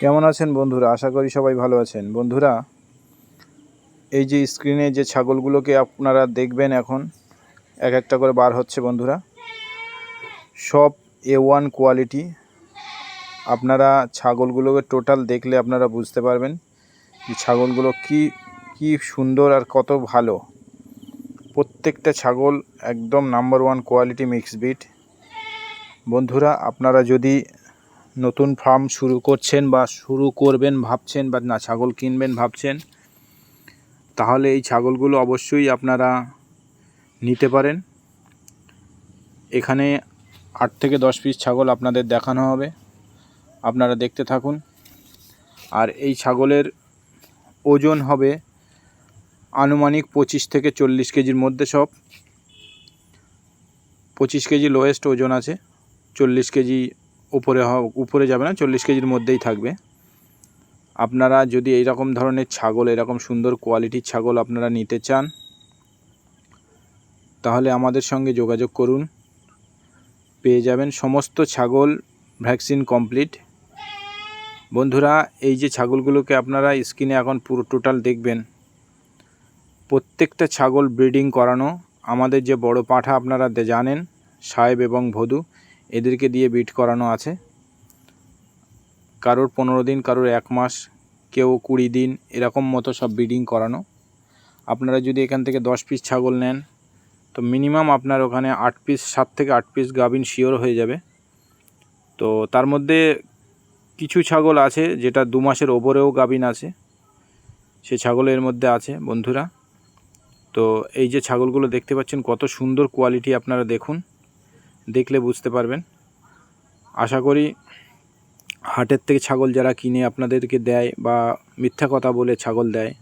কেমন আছেন বন্ধুরা? আশা করি সবাই ভালো আছেন। বন্ধুরা, এই যে স্ক্রিনে যে ছাগলগুলোকে আপনারা দেখবেন এখন, এক একটা করে বার হচ্ছে বন্ধুরা। সব এ ওয়ান কোয়ালিটি আপনারা ছাগলগুলোকে টোটাল দেখলে আপনারা বুঝতে পারবেন যে ছাগলগুলো কি কি সুন্দর আর কত ভালো। প্রত্যেকটা ছাগল একদম নাম্বার ওয়ান কোয়ালিটি মিক্স বিট বন্ধুরা, আপনারা যদি নতুন ফার্ম শুরু করছেন বা শুরু করবেন ভাবছেন বা না, ছাগল কিনবেন ভাবছেন, তাহলে এই ছাগলগুলো অবশ্যই আপনারা নিতে পারেন। এখানে আট থেকে দশ পিস ছাগল আপনাদের দেখানো হবে। আপনারা দেখতে থাকুন। আর এই ছাগলের ওজন হবে আনুমানিক পঁচিশ থেকে চল্লিশ কেজির মধ্যে সব। পঁচিশ কেজি লোয়েস্ট ওজন আছে, চল্লিশ কেজি উপরে উপরে যাবে না, চল্লিশ কেজির মধ্যেই থাকবে। আপনারা যদি এই রকম ধরনের ছাগল, এরকম সুন্দর কোয়ালিটির ছাগল আপনারা নিতে চান, তাহলে আমাদের সঙ্গে যোগাযোগ করুন। পেয়ে যাবেন সমস্ত ছাগল ভ্যাকসিন কমপ্লিট। বন্ধুরা, এই যে ছাগলগুলোকে আপনারা স্ক্রিনে এখন পুরো টোটাল দেখবেন, প্রত্যেকটা ছাগল ব্রিডিং করানো। আমাদের যে বড় পাঠা আপনারা জানেন, সাহেব এবং ভদু এদেরকে দিয়ে বিট করানো আছে। কারোর পনেরো দিন, কারোর এক মাস, কেউ কুড়ি দিন, এরকম মতো সব ব্রিডিং করানো। আপনারা যদি এখান থেকে দশ পিস ছাগল নেন, তো মিনিমাম আপনার ওখানে আট পিস সাত থেকে আট পিস গাভিন শিওর হয়ে যাবে। তো তার মধ্যে কিছু ছাগল আছে যেটা দু মাসের ওপরেও গাভিন আছে। সে ছাগল এর মধ্যে আছে, বন্ধুরা। তো এই যে ছাগলগুলো দেখতে পাচ্ছেন, কত সুন্দর কোয়ালিটি আপনারা দেখুন। দেখলে বুঝতে পারবেন। আশা করি হাটের থেকে ছাগল যারা কিনে আপনাদেরকে দেয় বা মিথ্যা কথা বলে ছাগল দেয়,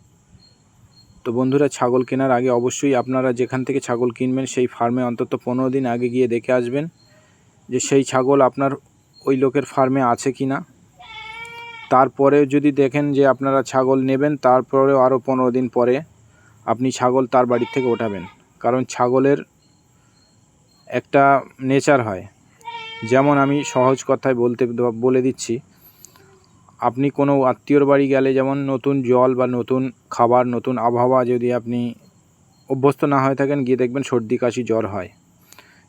তো বন্ধুরা ছাগল কেনার আগে অবশ্যই আপনারা যেখান থেকে ছাগল কিনবেন সেই ফার্মে অন্তত পনেরো দিন আগে গিয়ে দেখে আসবেন যে সেই ছাগল আপনার ওই লোকের ফার্মে আছে কি না তারপরে যদি দেখেন যে আপনারা ছাগল নেবেন, তারপরেও আরও পনেরো দিন পরে আপনি ছাগল তার বাড়ির থেকে ওঠাবেন। কারণ ছাগলের একটা নেচার হয়। যেমন আমি সহজ কথায় বলতে বলে দিচ্ছি, আপনি কোনো আত্মীয়র বাড়ি গেলে যেমন নতুন জল বা নতুন খাবার, নতুন আবহাওয়া যদি আপনি অভ্যস্ত না হয়ে থাকেন, গিয়ে দেখবেন সর্দি, কাশি, জ্বর হয়।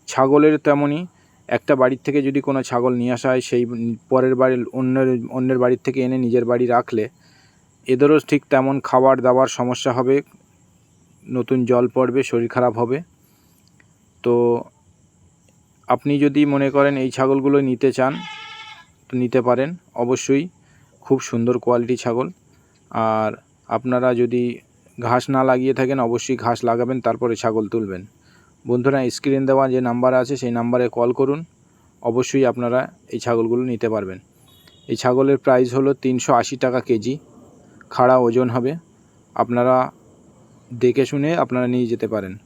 ছাগলের তেমনই, একটা বাড়ির থেকে যদি কোনো ছাগল নিয়ে আসা হয়, সেই পরের বাড়ির অন্যের অন্যের বাড়ির থেকে এনে নিজের বাড়ি রাখলে, এদেরও ঠিক তেমন খাবার দাবার সমস্যা হবে, নতুন জল পড়বে, শরীর খারাপ হবে। তো আপনি যদি মনে করেন এই ছাগলগুলো নিতে চান তো নিতে পারেন, অবশ্যই খুব সুন্দর কোয়ালিটি ছাগল। আর আপনারা যদি ঘাস না লাগিয়ে থাকেন, অবশ্যই ঘাস লাগাবেন, তারপরে ছাগল তুলবেন। বন্ধুরা স্ক্রিন দেওয়া যে নাম্বার আছে, সেই নাম্বারে কল করুন। অবশ্যই আপনারা এই ছাগলগুলো নিতে পারবেন। এই ছাগলের প্রাইস হলো তিনশো আশি টাকা কেজি। খাড়া ওজন হবে। আপনারা দেখে শুনে আপনারা নিয়ে যেতে পারেন।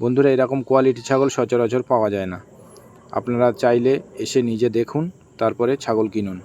বন্ধুরা, এরকম কোয়ালিটি ছাগল সচরাচর পাওয়া যায় না। আপনারা চাইলে এসে নিজে দেখুন তারপরে ছাগল কিনুন।